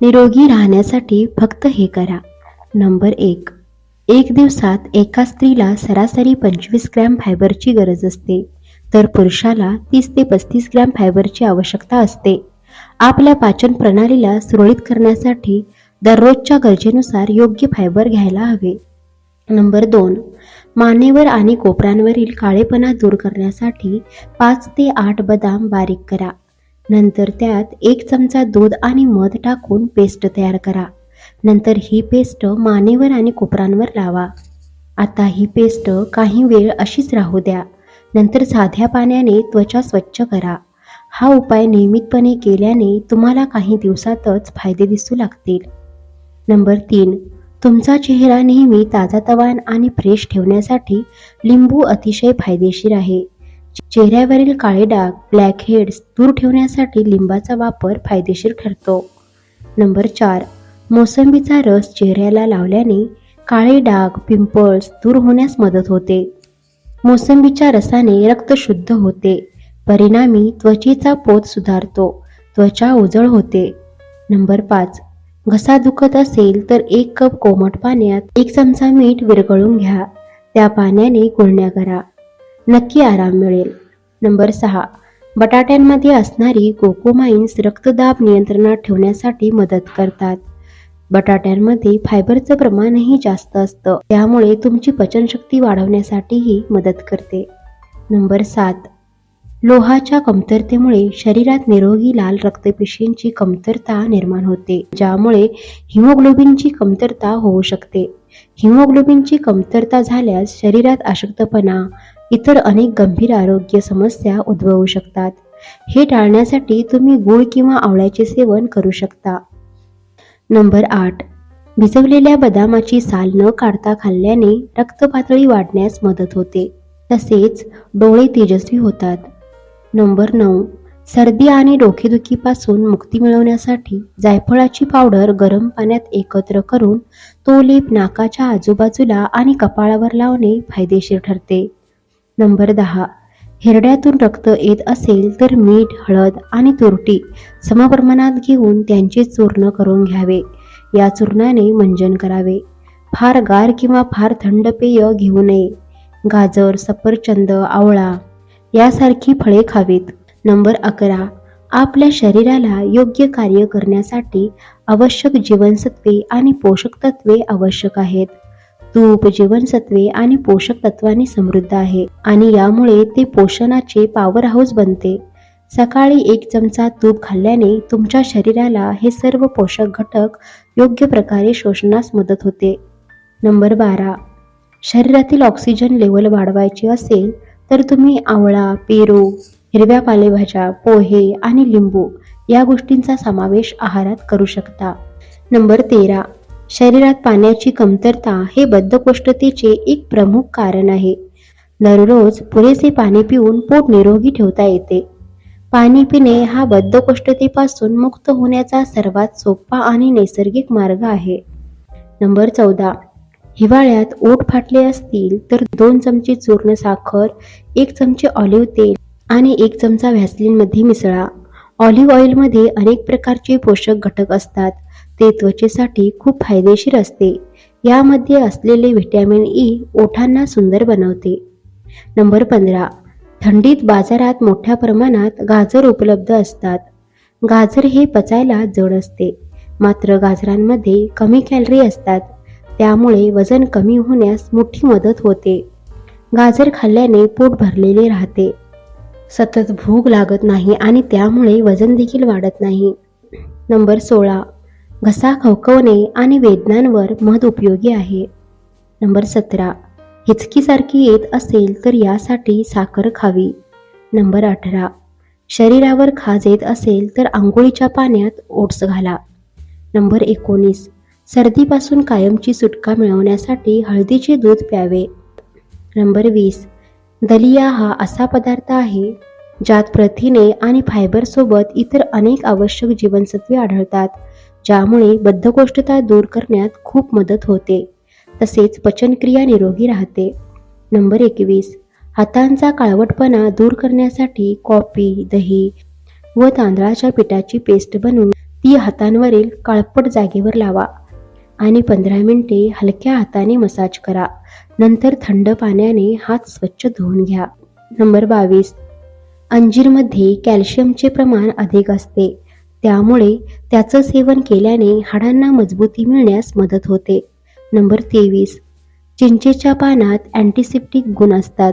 निरोगी राहण्यासाठी फक्त हे करा. नंबर एक. एक दिवसात एका स्त्रीला सरासरी पंचवीस ग्रॅम फायबरची गरज असते. तर पुरुषाला तीस ते पस्तीस ग्रॅम फायबरची आवश्यकता असते. आपल्या पाचन प्रणालीला सुरळीत करण्यासाठी दररोजच्या गरजेनुसार योग्य फायबर घ्यायला हवे. नंबर दोन. मानेवर आणि कोपरांवरील काळेपणा दूर करण्यासाठी पाच ते आठ बदाम बारीक करा. नंतर त्यात एक चमचा दूध आणि मध टाकून पेस्ट तयार करा. नंतर ही पेस्ट मानेवर आणि कोपरांवर लावा. आता ही पेस्ट काही वेळ अशीच राहू द्या. नंतर साध्या पाण्याने त्वचा स्वच्छ करा. हा उपाय नियमितपणे केल्याने तुम्हाला काही दिवसातच फायदे दिसू लागतील. नंबर तीन. तुमचा चेहरा नेहमी ताजातवान आणि फ्रेश ठेवण्यासाठी लिंबू अतिशय फायदेशीर आहे. चेहऱ्यावरील काळे डाग ब्लॅक हेड्स दूर ठेवण्यासाठी लिंबाचा वापर फायदेशीर ठरतो. नंबर चार मोसंबीचा रस चेहऱ्याला लावल्याने काळे डाग पिंपल्स दूर होण्यास मदत होते. मोसंबीच्या रसाने रक्त शुद्ध होते. परिणामी त्वचेचा पोत सुधारतो. त्वचा उजळ होते. नंबर पाच घसा दुखत असेल तर एक कप कोमट पाण्यात एक चमचा मीठ विरघळून घ्या. त्या पाण्याने गुळण्या करा. नक्की आराम मिळेल. नंबर सहा. बटाट्यांमध्ये असणारी कोकोमाइन्स रक्तदाब नियंत्रणात ठेवण्यासाठी मदत करतात. बटाट्यांमध्ये फायबरचं प्रमाणही जास्त असतं. त्यामुळे तुमची पचनशक्ती वाढवण्यासाठीही मदत करते. नंबर सात. लोहाच्या कमतरतेमुळे शरीरात निरोगी लाल रक्तपेशींची कमतरता निर्माण होते ज्यामुळे हिमोग्लोबिनची कमतरता होऊ शकते. हिमोग्लोबिनची कमतरता झाल्यास शरीरात अशक्तपणा इतर अनेक गंभीर आरोग्य समस्या उद्भवू शकतात. हे टाळण्यासाठी तुम्ही गूळ किंवा आवळ्याचे सेवन करू शकता. नंबर आठ. भिजवलेल्या बदामाची साल न काढता खाल्ल्याने रक्तपातळी वाढण्यास मदत होते. तसेच डोळे तेजस्वी होतात. नंबर नऊ. सर्दी आणि डोकेदुखीपासून मुक्ती मिळवण्यासाठी जायफळाची पावडर गरम पाण्यात एकत्र करून तो लेप नाकाच्या आजूबाजूला आणि कपाळावर लावणे फायदेशीर ठरते. नंबर दहा. हिरड्यातून रक्त येत असेल तर मीठ हळद आणि तुरटी समप्रमाणात घेऊन त्यांचे चूर्ण करून घ्यावे. या चूर्णाने मंजन करावे. फार गार किंवा फार थंड पेय घेऊ नये. गाजर सफरचंद आवळा यासारखी फळे खावीत. नंबर अकरा. आपल्या शरीराला योग्य कार्य करण्यासाठी आवश्यक जीवनसत्वे आणि पोषक तत्वे आवश्यक आहेत. तूप जीवनसत्वे आणि पोषक तत्वांनी समृद्ध आहे आणि यामुळे ते पोषणाचे पॉवर हाऊस बनते. सकाळी एक चमचा तूप खाल्ल्याने तुमच्या शरीराला हे सर्व पोषक घटक योग्य प्रकारे शोषण्यास मदत होते. नंबर बारा. शरीरातील ऑक्सिजन लेवल वाढवायचे असेल तर तुम्ही आवळा पेरू हिरव्या पालेभाज्या पोहे आणि लिंबू या गोष्टींचा समावेश आहारात करू शकता. नंबर तेरा. शरीरात पाण्याची कमतरता हे बद्धकोष्ठतेचे एक प्रमुख कारण आहे. दररोज पुरेसे पाणी पिऊन पोट निरोगी ठेवता येते. पाणी पिणे हा बद्धकोष्ठतेपासून मुक्त होण्याचा सर्वात सोपा आणि नैसर्गिक मार्ग आहे. नंबर चौदा. हिवाळ्यात ओठ फाटले असतील तर दोन चमचे चूर्ण साखर एक चमचे ऑलिव्ह तेल आणि एक चमचा व्हॅसलिनमध्ये मिसळा. ऑलिव्ह ऑइलमध्ये अनेक प्रकारचे पोषक घटक असतात. ते त्वचेसाठी खूप फायदेशीर असते. यामध्ये असलेले व्हिटॅमिन ई ओठांना सुंदर बनवते. नंबर पंधरा. थंडीत बाजारात मोठ्या प्रमाणात गाजर उपलब्ध असतात. गाजर हे पचायला जड असते. मात्र गाजरांमध्ये कमी कॅलरी असतात. त्यामुळे वजन कमी होण्यास मोठी मदत होते. गाजर खाल्ल्याने पोट भरलेले राहते. सतत भूक लागत नाही आणि त्यामुळे वजन देखील वाढत नाही. नंबर सोळा. घसा खवखवणे आणि वेदनांवर मध उपयोगी आहे. नंबर सतरा. हिचकीसारखी येत असेल तर यासाठी साखर खावी. नंबर अठरा. शरीरावर खाज येत असेल तर आंघोळीच्या पाण्यात ओट्स घाला. नंबर एकोणीस. सर्दीपासून कायमची सुटका मिळवण्यासाठी हळदीचे दूध प्यावे. नंबर वीस. दलिया हा असा पदार्थ आहे ज्यात प्रथिने आणि फायबरसोबत इतर अनेक आवश्यक जीवनसत्वे आढळतात. ज्यामुळे बद्धकोष्ठता दूर करण्यात खूप मदत होते. तसेच पचनक्रिया निरोगी राहते. नंबर एकवीस. हातांचा काळवटपणा दूर करण्यासाठी कॉफी दही व तांदळाच्या पिठाची पेस्ट बनवून ती हातांवरील काळपट जागेवर लावा आणि पंधरा मिनिटे हलक्या हाताने मसाज करा. नंतर थंड पाण्याने हात स्वच्छ धुवून घ्या. नंबर बावीस. अंजीरमध्ये कॅल्शियमचे प्रमाण अधिक असते. त्यामुळे त्याचं सेवन केल्याने हाडांना मजबूती मिळण्यास मदत होते. नंबर तेवीस. चिंचेच्या पानात अँटीसेप्टिक गुण असतात.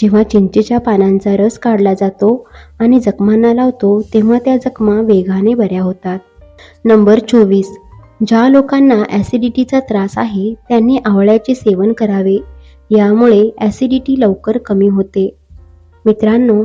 जेव्हा चिंचेच्या पानांचा रस काढला जातो आणि जखमांना लावतो तेव्हा त्या जखमा वेगाने बऱ्या होतात. नंबर चोवीस. ज्या लोकांना ॲसिडिटीचा त्रास आहे त्यांनी आवळ्याचे सेवन करावे. यामुळे ॲसिडिटी लवकर कमी होते. मित्रांनो